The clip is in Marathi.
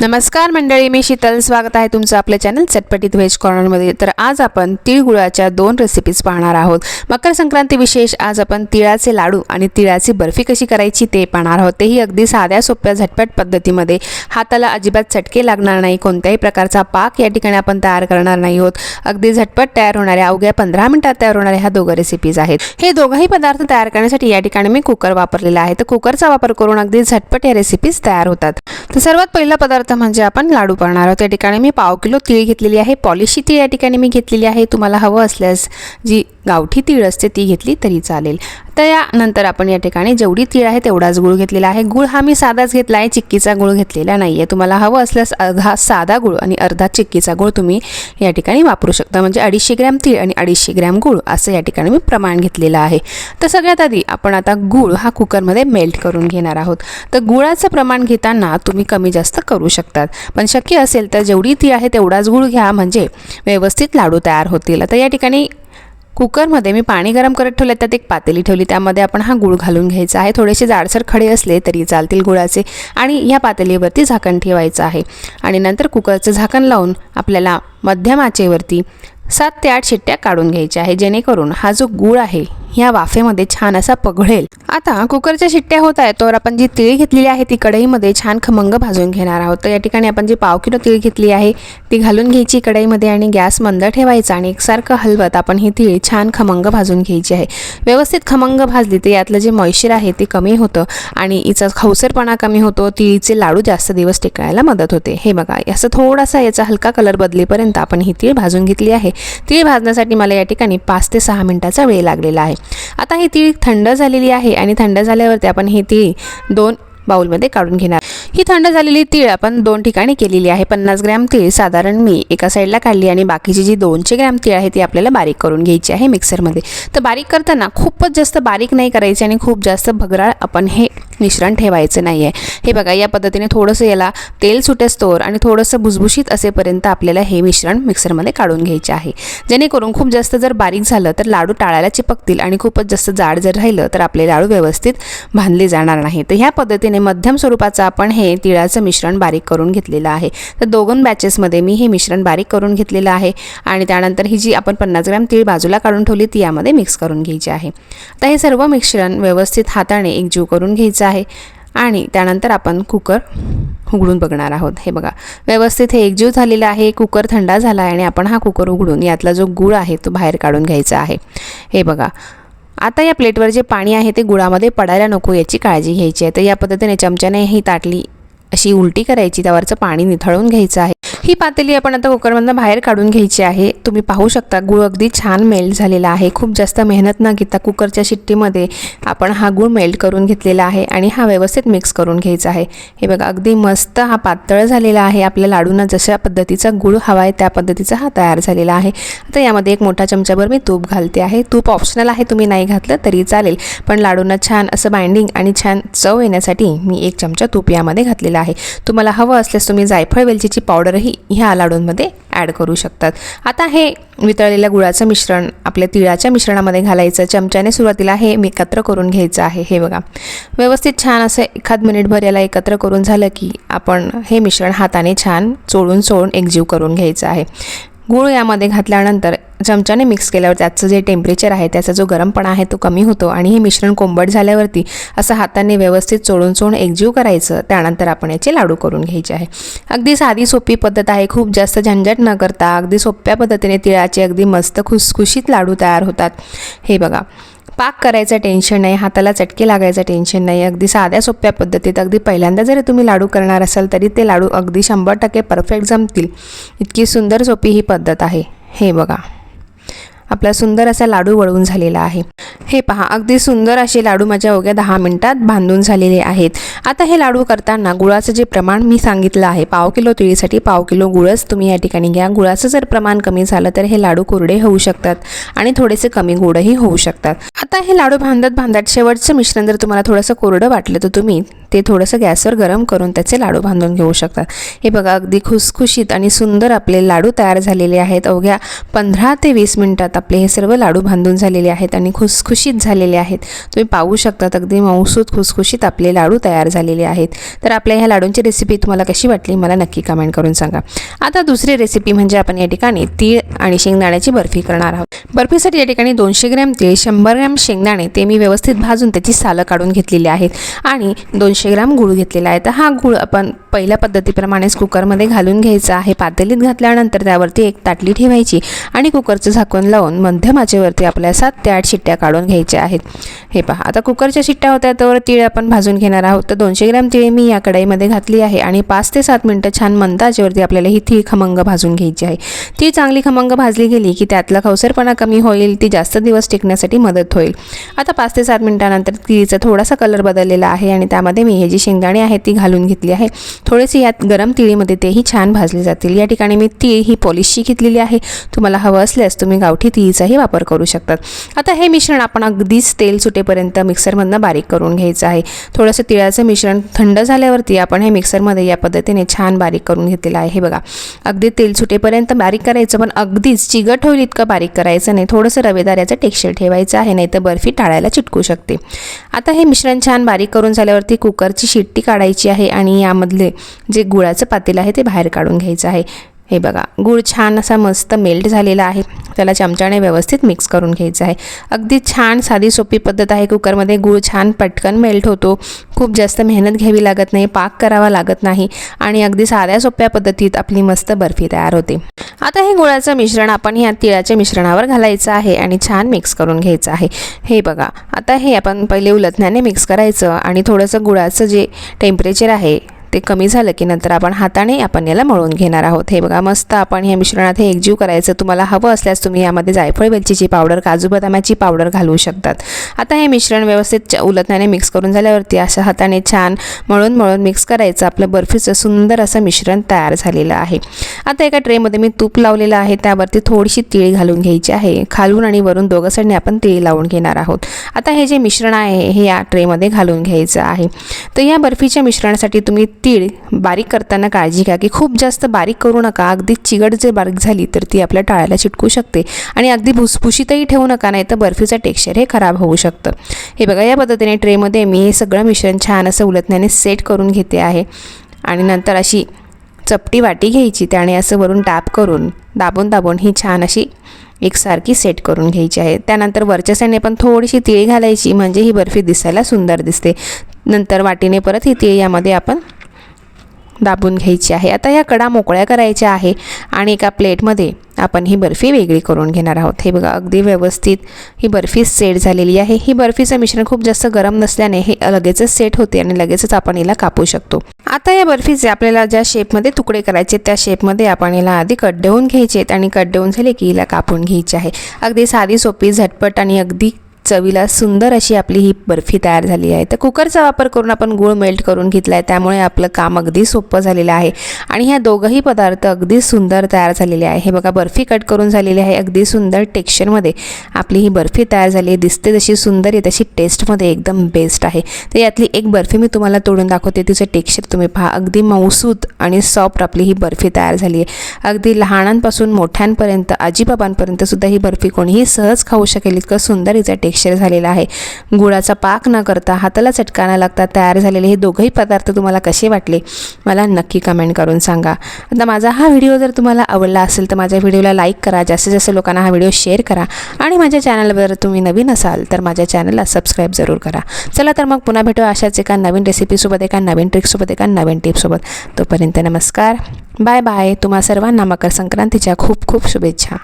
नमस्कार मंडळी मी शीतल. स्वागत आहे तुमचं आपल्या चॅनल चटपटीत व्हेज कॉर्नरमध्ये तर आज आपण तिळगुळाच्या दोन रेसिपीज पाहणार आहोत. मकर संक्रांती विशेष आज आपण तिळाचे लाडू आणि तिळाची बर्फी कशी करायची ते पाहणार आहोत. तेही अगदी साध्या सोप्या झटपट पद्धतीमध्ये. हाताला अजिबात चटके लागणार नाही. कोणत्याही प्रकारचा पाक या ठिकाणी आपण तयार करणार नाही आहोत. अगदी झटपट तयार होणाऱ्या अवघ्या पंधरा मिनिटात तयार होणाऱ्या ह्या दोघं रेसिपीज आहेत. हे दोघंही पदार्थ तयार करण्यासाठी या ठिकाणी मी कुकर वापरलेला आहे. तर कुकरचा वापर करून अगदी झटपट या रेसिपीज तयार होतात. तर सर्वात पहिला पदार्थ म्हणजे आपण लाडू करणार आहोत. त्या ठिकाणी मी पाव किलो तीळ घेतलेली आहे. पॉलिशी तीळ या ठिकाणी मी घेतलेली आहे. तुम्हाला हवं असल्यास जी गावठी तीळ असते ती घेतली तरी चालेल. तर यानंतर आपण या ठिकाणी जेवढी तीळ आहे तेवढाच गुळ घेतलेला आहे. गुळ हा मी साधाच घेतला आहे चिक्कीचा गुळ घेतलेला नाही आहे तुम्हाला हवं असल्यास अर्धा साधा गुळ आणि अर्धा चिक्कीचा गुळ तुम्ही या ठिकाणी वापरू शकता. म्हणजे अडीचशे ग्रॅम तीळ आणि अडीचशे ग्रॅम गुळ असं या ठिकाणी मी प्रमाण घेतलेलं आहे. तर सगळ्यात आधी आपण आता गुळ हा कुकरमध्ये मेल्ट करून घेणार आहोत. तर गुळाचं प्रमाण घेताना तुम्ही कमी जास्त करू शकतात. पण शक्य असेल तर जेवढी तीळ आहे तेवढाच गुळ घ्या. म्हणजे व्यवस्थित लाडू तयार होतील. तर या ठिकाणी कुकरमध्ये मी पाणी गरम करत ठेवलं त्यात एक पातेली ठेवली त्यामध्ये आपण हा गुळ घालून घ्यायचा आहे. थोडेसे जाडसर खडे असले तरी चालतील गुळाचे आणि ह्या पातेलीवरती झाकण ठेवायचं आहे. आणि नंतर कुकरचं झाकण लावून आपल्याला मध्यम आचेवरती सात ते आठ शिट्ट्या काढून घ्यायच्या आहे जेणेकरून हा जो गूळ आहे ह्या वाफेमध्ये छान असा पघळेल. आता कुकरच्या शिट्ट्या होत आहेत तर आपण जी तिळ घेतलेली आहे ती कढईमध्ये छान खमंग भाजून घेणार आहोत. तर या ठिकाणी आपण जी पाव किलो तिळ घेतली आहे ती घालून घ्यायची कढईमध्ये आणि गॅस मंद ठेवायचा आणि एकसारखं हलवत आपण ही तिळ छान खमंग भाजून घ्यायची आहे. व्यवस्थित खमंग भाजली तर यातलं जे मॉइश्चर आहे ते कमी होतं आणि हिचा खवसरपणा कमी होतो तिळीचे लाडू जास्त दिवस टिकायला मदत होते. हे बघा असं थोडासा याचा हलका कलर बदलेपर्यंत आपण ही तीळ भाजून घेतली आहे. तीळ भाजण्यासाठी मला या ठिकाणी पाच ते सहा मिनटाचा वेळ लागलेला आहे. आता ही तीळ थंड झालेली आहे आणि थंड झाल्यावरती आपण ही तीळ दोन बाउलमध्ये काढून घेणार. ही थंड झालेली तीळ आपण दोन ठिकाणी केलेली आहे. पन्नास ग्रॅम तीळ साधारण मी एका साईडला काढली आणि बाकीची जी दोनशे ग्रॅम तीळ आहे ती आपल्याला बारीक करून घ्यायची आहे मिक्सरमध्ये. तर बारीक करताना खूपच जास्त बारीक नाही करायची आणि खूप जास्त भगराळ आपण हे मिश्रण ठेवायचं नाही आहे हे बघा या पद्धतीने थोडंसं याला तेल सुटेस्तोवर आणि थोडंसं भुसभुशीत असेपर्यंत आपल्याला हे मिश्रण मिक्सरमध्ये काढून घ्यायचे आहे. जेणेकरून खूप जास्त जर बारीक झालं तर लाडू टाळायला चिपकतील आणि खूपच जास्त जाड जर राहिलं तर आपले लाडू व्यवस्थित बांधले जाणार नाही. तर ह्या पद्धतीने मध्यम स्वरूपाचं आपण हे तिळाचं मिश्रण बारीक करून घेतलेलं आहे. तर दोन बॅचेसमध्ये मी हे मिश्रण बारीक करून घेतलेलं आहे आणि त्यानंतर ही जी आपण पन्नास ग्रॅम तीळ बाजूला काढून ठेवली ती यामध्ये मिक्स करून घ्यायची आहे. तर हे सर्व मिश्रण व्यवस्थित हाताने एकजीव करून घ्यायचं आहे. आणि त्यानंतर आपण कुकर उघडून बघणार आहोत. हे बघा व्यवस्थित हे एकजीव झालेलं आहे कुकर थंडा झाला आहे आणि आपण हा कुकर उघडून यातला जो गुळ आहे तो बाहेर काढून घ्यायचा आहे. हे बघा आता या प्लेटवर जे पाणी आहे ते गुळामध्ये पडायला नको याची काळजी घ्यायची आहे. तर या पद्धतीने चमच्याने ही ताटली अशी उलटी करायची त्यावरचं पाणी निथळून घ्यायचं आहे. ही पातेली आपण आता कुकरमधनं बाहेर काढून घ्यायची आहे. तुम्ही पाहू शकता गूळ अगदी छान मेल्ट झालेला आहे. खूप जास्त मेहनत न घेता कुकरच्या शिट्टीमध्ये आपण हा गूळ मेल्ट करून घेतलेला आहे आणि हा व्यवस्थित मिक्स करून घ्यायचा आहे. हे बघा अगदी मस्त हा पातळ झालेला आहे. आपल्या लाडूंना जशा पद्धतीचा गूळ हवा आहे त्या पद्धतीचा हा तयार झालेला आहे. आता यामध्ये एक मोठा चमचाभर मी तूप घालते आहे. तूप ऑप्शनल आहे तुम्ही नाही घातलं तरी चालेल. पण लाडूंना छान असं बाइंडिंग आणि छान चव येण्यासाठी मी एक चमचा तूप यामध्ये घातलेला आहे. तुम्हाला हवं असल्यास तुम्ही जायफळ वेलचीची पावडरही ह्या लाडूंमध्ये ॲड करू शकतात. आता हे वितळलेल्या गुळाचं मिश्रण आपल्या तिळाच्या मिश्रणामध्ये घालायचं. चमच्याने सुरुवातीला हे मी एकत्र करून घ्यायचं आहे. हे बघा. व्यवस्थित छान असं एखाद मिनिटभर याला एकत्र करून झालं की आपण हे मिश्रण हाताने छान चोळून चोळून एकजीव करून घ्यायचं आहे. गूळ यामध्ये घातल्यानंतर चमच्याने मिक्स केल्यावर त्याचं जे टेम्परेचर आहे त्याचा जो गरमपणा आहे तो कमी होतो आणि हे मिश्रण कोंबट झाल्यावरती असं हाताने व्यवस्थित चोळून चोळून एकजीव करायचं त्यानंतर आपण याचे लाडू करून घ्यायचे आहे. अगदी साधी सोपी पद्धत आहे खूप जास्त झंझट न करता अगदी सोप्या पद्धतीने तिळाचे अगदी मस्त खुसखुशीत लाडू तयार होतात. हे बघा पाक करायचं टेन्शन नाही हाताला चटके लागायचं टेन्शन नाही अगदी साध्या सोप्या पद्धतीत अगदी पहिल्यांदा जरी तुम्ही लाडू करणार असाल तरी ते लाडू अगदी शंभर टक्के परफेक्ट जमतील. इतकी सुंदर सोपी ही पद्धत आहे. हे बघा. आपला सुंदर असा लाडू वळवून झालेला आहे. हे पहा अगदी सुंदर असे लाडू माझ्या अवघ्या दहा मिनिटात बांधून झालेले आहेत. आता हे लाडू करताना गुळाचं जे प्रमाण मी सांगितलं आहे पाव किलो तिळीसाठी पाव किलो गुळच तुम्ही या ठिकाणी घ्या. गुळाचं जर प्रमाण कमी झालं तर हे लाडू कोरडे होऊ शकतात आणि थोडेसे कमी गोडही होऊ शकतात. आता हे लाडू बांधत बांधत शेवटचं मिश्रण जर तुम्हाला थोडंसं कोरडं वाटलं तर तुम्ही ते थोडंसं गॅसवर गरम करून त्याचे लाडू बांधून घेऊ शकतात हे बघा अगदी खुसखुशीत आणि सुंदर आपले लाडू तयार झालेले आहेत. अवघ्या पंधरा ते वीस मिनटात आपले हे सर्व लाडू बांधून झालेले आहेत आणि खुसखुशीत झालेले आहेत. तुम्ही पाहू शकतात अगदी मऊसूत खुसखुशीत आपले लाडू तयार झालेले आहेत. तर आपल्या ह्या लाडूंची रेसिपी तुम्हाला कशी वाटली मला नक्की कमेंट करून सांगा. आता दुसरी रेसिपी म्हणजे आपण या ठिकाणी तीळ आणि शेंगदाण्याची बर्फी करणार आहोत. बर्फीसाठी या ठिकाणी दोनशे ग्रॅम तीळ शंभर ग्रॅम शेंगदाणे ते मी व्यवस्थित भाजून त्याची सालं काढून घेतलेली आहेत. आणि दोनशे ग्राम गूळ घेतलेला आहे. तर हा गूळ आपण पहिल्या पद्धतीप्रमाणेच कुकरमध्ये घालून घ्यायचं आहे. पातेलीत घातल्यानंतर त्यावरती एक ताटली ठेवायची आणि कुकरचं झाकण लावून मध्यम आचेवरती आपल्या सात ते आठ शिट्ट्या काढून घ्यायच्या आहेत. हे पहा आता कुकरच्या शिट्ट्या होत्या तर तीळ आपण भाजून घेणार आहोत. तर दोनशे ग्रॅम तीळ मी या कढाईमध्ये घातली आहे आणि पाच ते सात मिनटं छान मंद आचेवरती आपल्याला ही तीळ खमंग भाजून घ्यायची आहे. ती चांगली खमंग भाजली गेली की त्यातला खवसरपणा कमी होईल ती जास्त दिवस टिकण्यासाठी मदत होईल. आता पाच ते सात मिनटानंतर तिळीचा थोडासा कलर बदललेला आहे आणि त्यामध्ये मी हे जी शेंगदाणे आहेत ती घालून घेतली आहे. थोडेसे यात गरम तिळीमध्ये तेही छान भाजले जातील. या ठिकाणी मी तीळ ही पॉलिशची घेतलेली आहे. तुम्हाला हवं असल्यास तुम्ही गावठी तिळीचाही वापर करू शकतात. आता हे मिश्रण आपण अगदीच तेल सुटेपर्यंत मिक्सरमधनं बारीक करून घ्यायचं आहे. थोडंसं तिळाचं मिश्रण थंड झाल्यावरती आपण हे मिक्सरमध्ये या पद्धतीने छान बारीक करून घेतलेलं आहे. हे बघा अगदी तेल सुटेपर्यंत बारीक करायचं पण अगदीच चिगट होईल इतकं बारीक करायचं नाही. थोडंसं रवेदार याचं टेक्स्चर ठेवायचं आहे नाही तर बर्फी टाळायला चिटकू शकते. आता हे मिश्रण छान बारीक करून झाल्यावरती कुकरची शिट्टी काढायची आहे आणि यामधले जे गुळाचं पातेलं आहे ते बाहेर काढून घ्यायचं आहे. हे बघा गूळ छान असा मस्त मेल्ट झालेला आहे. त्याला चमच्याने व्यवस्थित मिक्स करून घ्यायचं आहे. अगदी छान साधी सोपी पद्धत आहे कुकरमध्ये. गूळ छान पटकन मेल्ट होतो. खूप जास्त मेहनत घ्यावी लागत नाही पाक करावा लागत नाही आणि अगदी साध्या सोप्या पद्धतीत आपली मस्त बर्फी तयार होते. आता हे गुळाचं मिश्रण आपण ह्या तिळाच्या मिश्रणावर घालायचं आहे आणि छान मिक्स करून घ्यायचं आहे. हे बघा आता हे आपण पहिले उलथण्याने मिक्स करायचं आणि थोडंसं गुळाचं जे टेम्परेचर आहे ते कमी झालं की नंतर आपण हाताने आपण याला मळून घेणार आहोत. हे बघा मस्त आपण या मिश्रणात हे एकजीव करायचं. तुम्हाला हवं असल्यास तुम्ही यामध्ये जायफळ वेलचीची पावडर काजू बदामाची पावडर घालू शकतात. आता हे मिश्रण व्यवस्थित उलटण्याने मिक्स करून झाल्यावरती अशा हाताने छान मळून मळून मिक्स करायचं. आपलं बर्फीचं सुंदर असं मिश्रण तयार झालेलं आहे. आता एका ट्रेमध्ये मी तूप लावलेलं आहे. त्यावरती थोडीशी तीळ घालून घ्यायची आहे. खालून आणि वरून दोघं साईडने आपण तीळ लावून घेणार आहोत. आता हे जे मिश्रण आहे हे या ट्रेमध्ये घालून घ्यायचं आहे. तर या बर्फीच्या मिश्रणासाठी तुम्ही तीळ बारीक करताना काळजी घ्या की खूप जास्त बारीक करू नका. अगदी चिगट जर बारीक झाली तर ती आपल्या टाळ्याला चिटकू शकते आणि अगदी भुसभुशीतही ठेवू नका नाही तर बर्फीचं टेक्स्चर हे खराब होऊ शकतं. हे बघा या पद्धतीने ट्रेमध्ये मी हे सगळं मिश्रण छान असं उलटण्याने सेट करून घेते आहे. आणि नंतर अशी चपटी वाटी घ्यायची त्याने असं वरून टॅप करून दाबून दाबून ही छान अशी एकसारखी सेट करून घ्यायची आहे. त्यानंतर वरच्या साईडने पण थोडीशी तिळी घालायची म्हणजे ही बर्फी दिसायला सुंदर दिसते. नंतर वाटीने परत ही तिळी यामध्ये आपण दाबून घ्यायची आहे. आता या कडा मोकळ्या करायच्या आहे आणि एका प्लेटमध्ये आपण ही बर्फी वेगळी करून घेणार आहोत. हे बघा अगदी व्यवस्थित ही बर्फी सेट झालेली आहे. ही बर्फीचं मिश्रण खूप जास्त गरम नसल्याने हे लगेचच सेट होते आणि लगेचच आपण हिला कापू शकतो. आता या बर्फीचे आपल्याला ज्या शेपमध्ये तुकडे करायचे त्या शेपमध्ये आपण हिला आधी कट देऊन घ्यायचे आणि कट देऊन झाले की हिला कापून घ्यायची आहे. अगदी साधी सोपी झटपट आणि अगदी चवीला सुंदर अशी आपली ही बर्फी तयार झाली आहे. तर कुकरचा वापर करून आपण गूळ मेल्ट करून घेतला आहे त्यामुळे आपलं काम अगदी सोपं झालेलं आहे. आणि ह्या दोघंही पदार्थ अगदी सुंदर तयार झालेले आहे. हे बघा बर्फी कट करून झालेली आहे अगदी सुंदर टेक्स्चरमध्ये आपली ही बर्फी तयार झाली आहे. दिसते जशी सुंदर आहे तशी टेस्टमध्ये एकदम बेस्ट आहे. तर यातली एक बर्फी मी तुम्हाला तोडून दाखवते. तिचं टेक्स्चर तुम्ही पहा. अगदी मऊसूत आणि सॉफ्ट आपली ही बर्फी तयार झाली आहे. अगदी लहानांपासून मोठ्यांपर्यंत आजीबाबांपर्यंत सुद्धा ही बर्फी कोणीही सहज खाऊ शकेल. इतकं सुंदर हिचं टेक्स्चर मिक्सचर झालेला आहे. गुळाचा पाक न करता हाताला चटका न लागता तयार झालेले हे दोघंही पदार्थ तुम्हाला कसे वाटले? मला नक्की कमेंट करून सांगा. आता माझा हा व्हिडिओ जर तुम्हाला आवडला असेल तर माझ्या व्हिडिओला लाईक करा. जास्तीत जास्त लोकांना हा व्हिडिओ शेअर करा. आणि माझ्या चॅनलवर तुम्ही नवीन असाल तर माझ्या चॅनलला सबस्क्राईब जरूर करा. चला तर मग पुन्हा भेटू अशाच एका नवीन रेसिपीसोबत एका नवीन ट्रिकसोबत एका नवीन टिप्ससोबत तोपर्यंत नमस्कार. बाय बाय तुम्हा सर्वांना मकर संक्रांतीच्या खूप खूप शुभेच्छा.